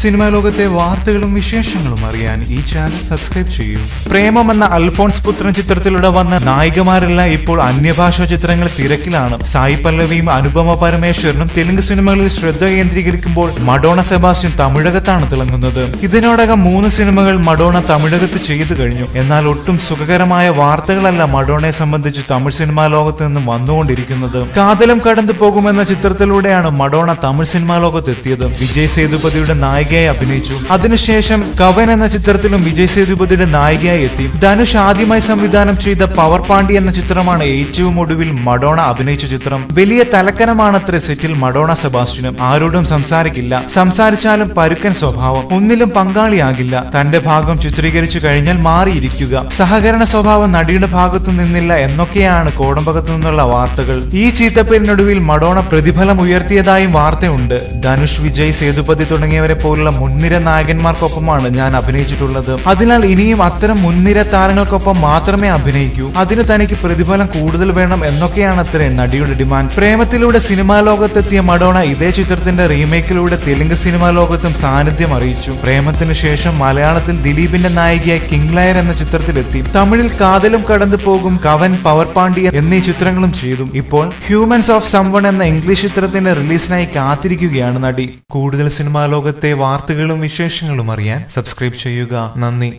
Cinema ലോകത്തെ വാർത്തകളും വിശേഷങ്ങളും അറിയാൻ ഈ ചാനൽ സബ്സ്ക്രൈബ് ചെയ്യൂ. പ്രേമം എന്ന അൽഫോൺസ് പുത്രൻ ചിത്രത്തിലൂടെ വന്ന നായികമാരെല്ലാം ഇപ്പോൾ അന്യഭാഷാ ചിത്രങ്ങൾ തിരക്കിലാണ്. സായി പല്ലവിയും അനുപമ പരമേശ്വരനും തെലുങ്ക് സിനിമകളിൽ ശ്രദ്ധ കേന്ദ്രീകരിക്കുമ്പോൾ മഡോണ സെബാസ്റ്റ്യൻ തമിഴകത്താണ് തിളങ്ങുന്നത്. ഇതിനോടകം മൂന്ന് സിനിമകൾ മഡോണ തമിഴകത്ത് ചെയ്തു കഴിഞ്ഞു. എന്നാൽ ഒട്ടും സുഖകരമായ വാർത്തകളല്ല മഡോണയെ സംബന്ധിച്ച് തമിഴ് സിനിമാ ലോകത്ത് നിന്നും വന്നുകൊണ്ടിരിക്കുന്നത്. കാതലം കടന്നു പോകുമെന്ന ചിത്രത്തിലൂടെയാണ് മഡോണ തമിഴ് സിനിമാ ലോകത്ത് എത്തിയത് വിജയ് സേതുപതിയുടെ നായികയായി അഭിനയിച്ചു. അതിനുശേഷം കവൻ എന്ന ചിത്രത്തിലും വിജയ് സേതുപതിയുടെ നായികയായി എത്തി. ധനുഷ് ആദ്യമായി സംവിധാനം ചെയ്ത പവർ പാണ്ഡി എന്ന ചിത്രമാണ് ഏറ്റവും ഒടുവിൽ മഡോണ അഭിനയിച്ച ചിത്രം. വലിയ തലക്കനമാണത്ര സെറ്റിൽ മഡോണ സെബാസ്റ്റ്യനും. ആരോടും സംസാരിക്കില്ല. സംസാരിച്ചാലും പരുക്കൻ സ്വഭാവം. ഒന്നിലും പങ്കാളിയാകില്ല. തന്റെ ഭാഗം ചിത്രീകരിച്ചു കഴിഞ്ഞാൽ മാറിയിരിക്കുക. സഹകരണ സ്വഭാവം നടിയുടെ ഭാഗത്തു നിന്നില്ല എന്നൊക്കെയാണ് കോടമ്പകത്തു നിന്നുള്ള വാർത്തകൾ. ഈ ചീത്തപ്പേരിനൊടുവിൽ മഡോണ പ്രതിഫലം ഉയർത്തിയതായും വാർത്തയുണ്ട്. ധനുഷ് വിജയ് സേതുപതി തുടങ്ങിയവരെ പോലുള്ള മുൻനിര നായകന്മാർക്കൊപ്പമാണ് ഞാൻ അഭിനയിച്ചിട്ടുള്ളത്. അതിനാൽ ഇനിയും അത്തരം മുൻനിര താരങ്ങൾക്കൊപ്പം മാത്രമേ അഭിനയിക്കൂ. അതിന് തനിക്ക് പ്രതിഫലം കൂടുതൽ വേണം എന്നൊക്കെയാണ് അത്രേ നടിയുടെ ഡിമാൻഡ്. പ്രേമത്തിലൂടെ സിനിമാ ലോകത്തെത്തിയ മഡോണ ഇതേ ചിത്രത്തിന്റെ റീമേക്കിലൂടെ തെലുങ്ക് സിനിമാ ലോകത്തും സാന്നിധ്യം അറിയിച്ചു. പ്രേമത്തിന് ശേഷം മലയാളത്തിൽ ദിലീപിന്റെ നായികയായ കിങ് ലയർ എന്ന ചിത്രത്തിലെത്തി. തമിഴിൽ കാതലും കടന്നു പോകും കവൻ പവർ പാണ്ഡ്യ എന്നീ ചിത്രങ്ങളും ചെയ്തു. ഇപ്പോൾ ഹ്യൂമൻസ് ഓഫ് സംവൺ എന്ന ഇംഗ്ലീഷ് ചിത്രത്തിന്റെ റിലീസിനായി കാത്തിരിക്കുകയാണ് നടി. കൂടുതൽ സിനിമാ ലോകത്തെ വാർത്തകളും വിശേഷങ്ങളും അറിയാൻ സബ്സ്ക്രൈബ് ചെയ്യുക. നന്ദി.